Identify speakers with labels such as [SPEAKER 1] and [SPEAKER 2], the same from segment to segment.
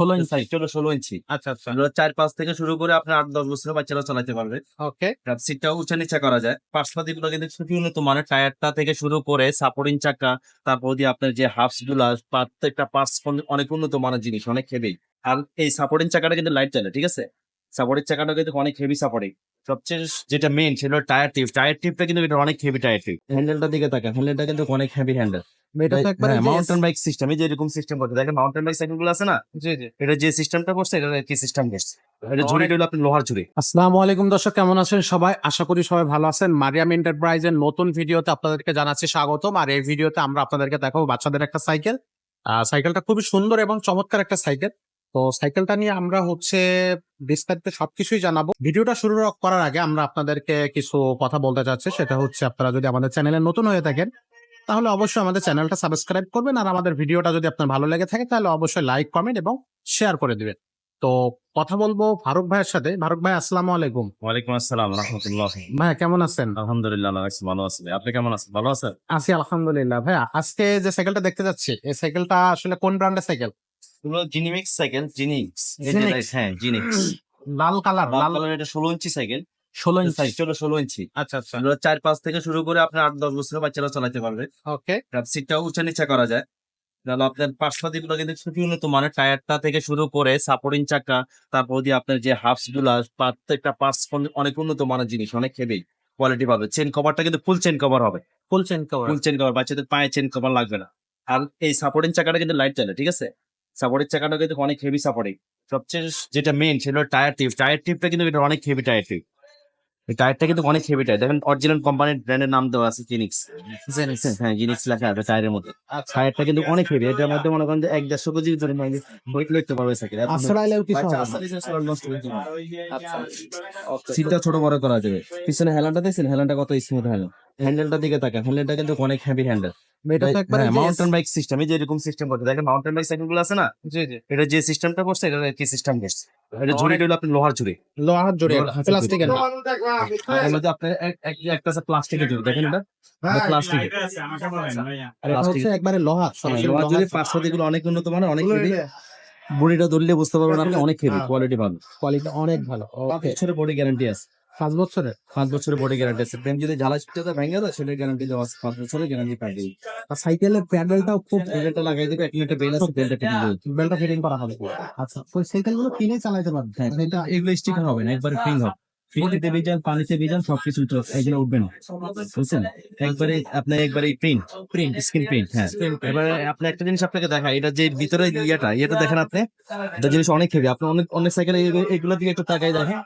[SPEAKER 1] ষোলো ইঞ্চি।
[SPEAKER 2] ষোলো ষোলো ইঞ্চি।
[SPEAKER 1] আচ্ছা আচ্ছা।
[SPEAKER 2] চার পাঁচ থেকে শুরু করে আপনার আট দশ বছরের বাচ্চারা চালাতে পারবে।
[SPEAKER 1] ওকে।
[SPEAKER 2] সিটটাও উঁচা নিচা করা যায়। পার্সপাতি গুলো কিন্তু খুবই উন্নত মানের। টায়ারটা থেকে শুরু করে সাপোর্টিং চাকা তারপর দিয়ে আপনার যে হাফসগুলা প্রত্যেকটা পার্টস অনেক উন্নত মানের জিনিস অনেক হেভি আর এই সাপোর্টিং চাকাটা কিন্তু লাইট চলে ঠিক আছে? সাপোর্টিং চাকাটা কিন্তু অনেক হেভি সাপোর্টিং সবচেয়ে যেটা মেইন সেটা টায়ার টিপ টায়ার টিপটা কিন্তু এটা অনেক হেভি টায়ার টিপ হ্যান্ডেলটা দিকে তাকান। হ্যান্ডেলটা কিন্তু অনেক হেভি হ্যান্ডেল
[SPEAKER 1] এটা তো একবারে
[SPEAKER 2] মাউন্টেন বাইক সিস্টেম এই যে এরকম সিস্টেম করছে দেখেন মাউন্টেন বাইক সাইকেলগুলো আছে না?
[SPEAKER 1] জি জি।
[SPEAKER 2] এটা যে সিস্টেমটা করছে এটা কি সিস্টেম করছে এটা ঝুড়িটা হলো আপনার লোহার ঝুড়ি।
[SPEAKER 1] আসসালামু আলাইকুম দর্শক কেমন আছেন সবাই? আশা করি সবাই ভালো আছেন। মারিয়াম এন্টারপ্রাইজের নতুন ভিডিওতে আপনাদেরকে জানাচ্ছি স্বাগতম। আর এই ভিডিওতে আমরা আপনাদেরকে দেখাবো বাচ্চাদের একটা সাইকেল। সাইকেলটা খুবই সুন্দর এবং চমৎকার একটা সাইকেল। তো সাইকেলটা নিয়ে আমরা হচ্ছে বিস্তারিত সবকিছুই জানাব। ভিডিওটা শুরু করার আগে আমরা আপনাদেরকে কিছু কথা বলতে চাচ্ছি। সেটা হচ্ছে আপনারা যদি আমাদের চ্যানেলে নতুন হয়ে থাকেন তাহলে অবশ্যই আমাদের চ্যানেলটা সাবস্ক্রাইব করবেন আর আমাদের ভিডিওটা যদি আপনার ভালো লেগে থাকে তাহলে অবশ্যই লাইক কমেন্ট এবং শেয়ার করে দিবেন। তো কথা বলব ফারুক ভাইয়ের সাথে। ফারুক ভাই আসসালামু আলাইকুম।
[SPEAKER 2] ওয়ালাইকুম আসসালাম রহমতুল্লাহ।
[SPEAKER 1] ভাইয়া কেমন আছেন?
[SPEAKER 2] আলহামদুলিল্লাহ রাখছে ভালো আছে। আপনি কেমন আছেন? ভালো আছেন?
[SPEAKER 1] আছি আলহামদুলিল্লাহ। ভাইয়া আজকে যে সাইকেলটা দেখতে যাচ্ছি এই সাইকেলটা আসলে কোন ব্র্যান্ডের সাইকেল
[SPEAKER 2] এগুলো জিনিমিক্স সাইকেল জিনিক্স? হ্যাঁ জিনিক্স
[SPEAKER 1] লাল কালার
[SPEAKER 2] লাল
[SPEAKER 1] লাল
[SPEAKER 2] কালার এটা ষোলো ইঞ্চি সাইকেল
[SPEAKER 1] ষোলো ইঞ্চি।
[SPEAKER 2] ষোলো ষোলো ইঞ্চি।
[SPEAKER 1] আচ্ছা আচ্ছা।
[SPEAKER 2] চার পাঁচ থেকে শুরু করে আপনার আট দশ বছরের বাচ্চারা চালাতে পারবে।
[SPEAKER 1] ওকে।
[SPEAKER 2] সিটটাও উঁচা নিচা করা যায়। তাহলে আপনার পার্সপাতি গুলো কিন্তু খুবই উন্নত মানের টায়ারটা থেকে শুরু করে সাপোর্টিং চাকা তারপর দিয়ে আপনার যে হাফসগুলা প্রত্যেকটা পার্টস অনেক উন্নত মানের জিনিস অনেক হেভি কোয়ালিটি পাবে। চেন কভারটা কিন্তু ফুল চেন কভার হবে।
[SPEAKER 1] Full chain cover
[SPEAKER 2] full chain cover বাচ্চাদের পায়ে চেন কভার লাগবে না। আর এই সাপোর্টিং চাকাটা কিন্তু লাইট চলে ঠিক আছে? সাপোর্টিং চাকাটা কিন্তু অনেক হেভি সাপোর্টিং সবচেয়ে যেটা মেন সেটা হলো টায়ার টিপ টায়ার টিপটা কিন্তু এটা অনেক হেভি টায়ার টিপ এই টায়ারটা কিন্তু অনেক হেভি টায়ার দেখেন অরিজিনাল কোম্পানির ব্র্যান্ডের নাম দেওয়া আছে জিনিক্স হ্যাঁ জিনিক্স লেখা আছে টায়ারের মধ্যে।
[SPEAKER 1] আচ্ছা।
[SPEAKER 2] টায়ারটা কিন্তু অনেক হেভি এটার মধ্যে মনে করেন যে এক দেড়শো কেজি ধরে ওয়েট লইতে পারবে সাইকেল।
[SPEAKER 1] আচ্ছা
[SPEAKER 2] সিটটা ছোট বড় করা যাবে। পিছনে হেলানটা দেখছেন? হেলানটা কত স্মুথ হ্যান্ডেল হ্যান্ডেলটা দিকে তাকান। হ্যান্ডেলটা কিন্তু অনেক হেভি হ্যান্ডেল
[SPEAKER 1] এটা তো একবারে
[SPEAKER 2] মাউন্টেন বাইক সিস্টেম এই যে এরকম সিস্টেম করছে দেখেন মাউন্টেন বাইক সাইকেলগুলো আছে না?
[SPEAKER 1] জি জি।
[SPEAKER 2] এটা যে সিস্টেমটা করছে এটা কি সিস্টেম করছে এটা ঝুড়িটা হলো আপনার লোহার ঝুড়ি।
[SPEAKER 1] লোহার জড়ি প্লাস্টিকের না
[SPEAKER 2] এর। মধ্যে আপনার এক- এক- একটা আছে প্লাস্টিকের ঝুড়ি দেখেন এটা? প্লাস্টিক
[SPEAKER 1] আর হচ্ছে একবারে লোহার
[SPEAKER 2] লোহার ঝুড়ি পাঁচশো গুলো অনেক উন্নত মানের অনেক হেভি। বডিটা ধরলে বুঝতে পারবেন আপনি অনেক হেভি
[SPEAKER 1] হ্যাঁ।
[SPEAKER 2] কোয়ালিটি ভালো।
[SPEAKER 1] কোয়ালিটি অনেক ভালো ওকে
[SPEAKER 2] বডি গ্যারান্টি আছে।
[SPEAKER 1] পাঁচ বছরের
[SPEAKER 2] পাঁচ বছরের বডি গ্যারান্টি আছে। প্রেম যদি জ্বালা ছুটে ভেঙে দেয় সেটার গ্যারান্টি দেওয়া আছে পাঁচ বছরের গ্যারান্টি পাই দিই
[SPEAKER 1] আর সাইকেলের প্যাডেলটাও খুব
[SPEAKER 2] বেলটা লাগাই দেবে এক মিনিটে বেল আছে বেলটা দেবে।
[SPEAKER 1] বেলটা ফিটিং করা হবে। আচ্ছা ওই সাইকেলগুলো কিনে চালাতে পারবে।
[SPEAKER 2] হ্যাঁ।
[SPEAKER 1] মানে এটা
[SPEAKER 2] এগুলো স্টিকার হবে না একবার ক্লিন হবে। ফ্রিতে ভিজান পানিতে ভিজান সবকিছু এগুলো উঠবে না। বুঝছেন? একবারে আপনার একবারে প্রিন্ট প্রিন্ট স্ক্রিন প্রিন্ট হ্যাঁ। এবারে আপনি একটা জিনিস আপনাকে দেখা এটা যে ভিতরে ইয়েটা ইয়েটা দেখেন আপনি। এটা জিনিস অনেক হেভি আপনি অনেক অনেক সাইকেল এগুলো দিকে একটু তাকাই দেখেন।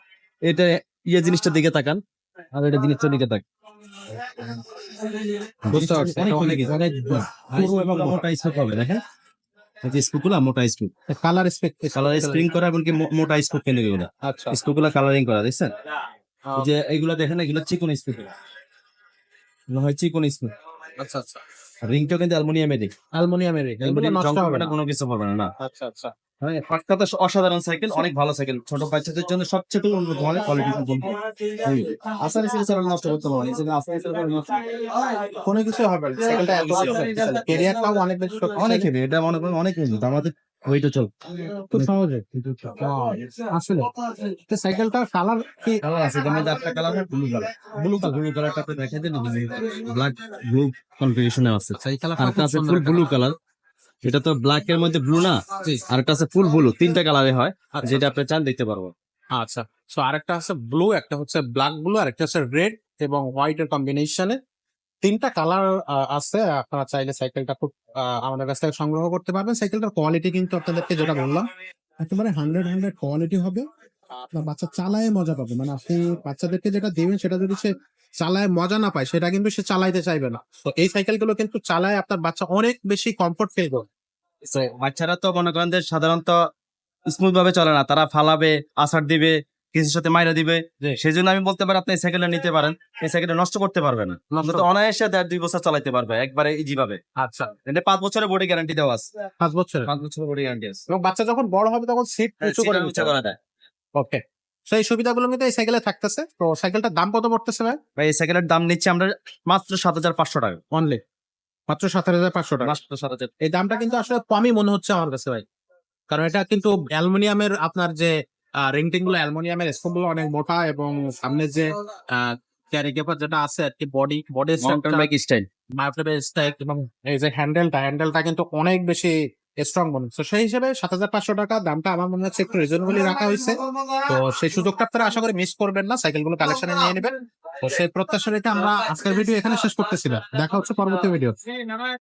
[SPEAKER 2] এটা ইয়ে জিনিসটার দিকে তাকান। আর এটা জিনিসটার দিকে তাকান।
[SPEAKER 1] বুঝতে পারছি
[SPEAKER 2] অনেক
[SPEAKER 1] অনেক
[SPEAKER 2] অনেক পুরো এবং মোটা স্কুপ হবে দেখেন। যে স্কুপগুলো মোটা স্কুপ
[SPEAKER 1] কালার
[SPEAKER 2] কালার স্প্রিং করা এমনকি মোটা স্কুপ কেন এগুলো?
[SPEAKER 1] আচ্ছা।
[SPEAKER 2] স্কুপগুলো কালারিং করা দেখছেন? যে এগুলো দেখেন এগুলো চিকন স্কুপ হয় চিকন স্কুপ
[SPEAKER 1] আচ্ছা আচ্ছা।
[SPEAKER 2] রিংটাও কিন্তু অ্যালুমিনিয়ামের রিং
[SPEAKER 1] অ্যালুমিনিয়ামের
[SPEAKER 2] অ্যালুমিনিয়াম
[SPEAKER 1] না
[SPEAKER 2] কোনো কিছু না না।
[SPEAKER 1] আচ্ছা আচ্ছা।
[SPEAKER 2] হ্যাঁ অসাধারণ সাইকেল অনেক ভালো সাইকেল। ছোট বাচ্চাদের জন্য সবচেয়ে উন্নত মানের কোয়ালিটি আসার নষ্ট করতে পারবে না আসার এসে নষ্ট
[SPEAKER 1] কোনো কিছু হবে না। সাইকেলটা এত ক্যারিয়ারটাও অনেক বেশি
[SPEAKER 2] অনেক হেভি এটা মনে করেন অনেক হেভি আমাদের ওইটা চল।
[SPEAKER 1] খুব সহজে আসলে। তো সাইকেলটা কালার কি?
[SPEAKER 2] কালার আছে colour blue colour blue colour blue কালারটা আপনি দেখেন দেন ব্ল্যাক ব্লু কনফিগারেশনে আছে। আর ফুল ব্লু কালার এটা তো ব্ল্যাক এর মধ্যে ব্লু না। আর একটা আছে ফুল ব্লু তিনটা কালারে হয় যেটা আপনি চান দেখতে পারব
[SPEAKER 1] আচ্ছা। সো আরেকটা আছে ব্লু একটা হচ্ছে ব্ল্যাক ব্লু আর একটা হচ্ছে রেড এবং হোয়াইট এর কম্বিনেশনে তিনটা কালার আছে। আপনারা চাইলে সাইকেলটা খুব আমাদের কাছ থেকে সংগ্রহ করতে পারবেন। সাইকেলটার কোয়ালিটি কিন্তু আপনাদেরকে যেটা বললাম একেবারে হান্ড্রেড হান্ড্রেড কোয়ালিটি হবে। আপনার বাচ্চা চালায় মজা পাবে। মানে আপনি বাচ্চাদেরকে যেটা দেবেন সেটা যদি সে চালায় মজা না পায় সেটা কিন্তু সে চালাইতে চাইবে না। তো এই সাইকেলগুলো কিন্তু চালায় আপনার বাচ্চা অনেক বেশি কমফোর্ট ফিল করবে।
[SPEAKER 2] বাচ্চারা তো মনে করেন যে সাধারণত স্মুথ ভাবে চলে না। তারা ফালাবে আসার দিবে কিছুর সাথে মাইরা দিবে। সেই জন্য আমি বলতে পারি আপনি সাইকেলটা নিতে পারেন। এই সাইকেলটা নষ্ট করতে পারবে না। অনায়াসে দেড় দুই বছর চালাইতে পারবে একবারে ইজি ভাবে।
[SPEAKER 1] আচ্ছা।
[SPEAKER 2] এটা পাঁচ বছরের বডি গ্যারান্টি দেওয়া আছে।
[SPEAKER 1] পাঁচ বছর
[SPEAKER 2] পাঁচ বছরের বডি গ্যারান্টি আছে।
[SPEAKER 1] এবং বাচ্চা যখন বড় হবে তখন সিট উঁচু করে
[SPEAKER 2] উঁচা। করা যায়
[SPEAKER 1] ওকে তো এই সুবিধাগুলো কিন্তু এই সাইকেলে থাকতেছে। তো সাইকেলটার দাম কত পড়তেছে ভাই?
[SPEAKER 2] ভাই এই সাইকেলের দাম নিচ্ছে আমরা মাত্র সাত হাজার পাঁচশো টাকা।
[SPEAKER 1] অনলি মাত্র সাত হাজার পাঁচশো টাকা।
[SPEAKER 2] সাত হাজার।
[SPEAKER 1] এই দামটা কিন্তু আসলে কমই মনে হচ্ছে আমার কাছে ভাই। কারণ এটা কিন্তু অ্যালুমিনিয়ামের আপনার যে রিংটিংগুলো অ্যালুমিনিয়ামের স্পোনগুলো অনেক মোটা এবং সামনে যে ক্যারি কেপার যেটা আছে আর কি body body
[SPEAKER 2] mountain bike style
[SPEAKER 1] এবং এই যে হ্যান্ডেলটা হ্যান্ডেলটা কিন্তু অনেক বেশি স্ট্রং মনে হচ্ছে। সেই হিসেবে সাত হাজার পাঁচশো টাকা দামটা আমার মনে হচ্ছে একটু রিজনেবলি রাখা হয়েছে। তো সেই সুযোগটা আপনারা আশা করি মিস করবেন না সাইকেলগুলো কালেকশনে নিয়ে নেবেন। তো সেই প্রত্যাশা রেখে আমরা আজকের ভিডিও এখানে শেষ করতেছিলাম দেখা হচ্ছে পরবর্তী ভিডিও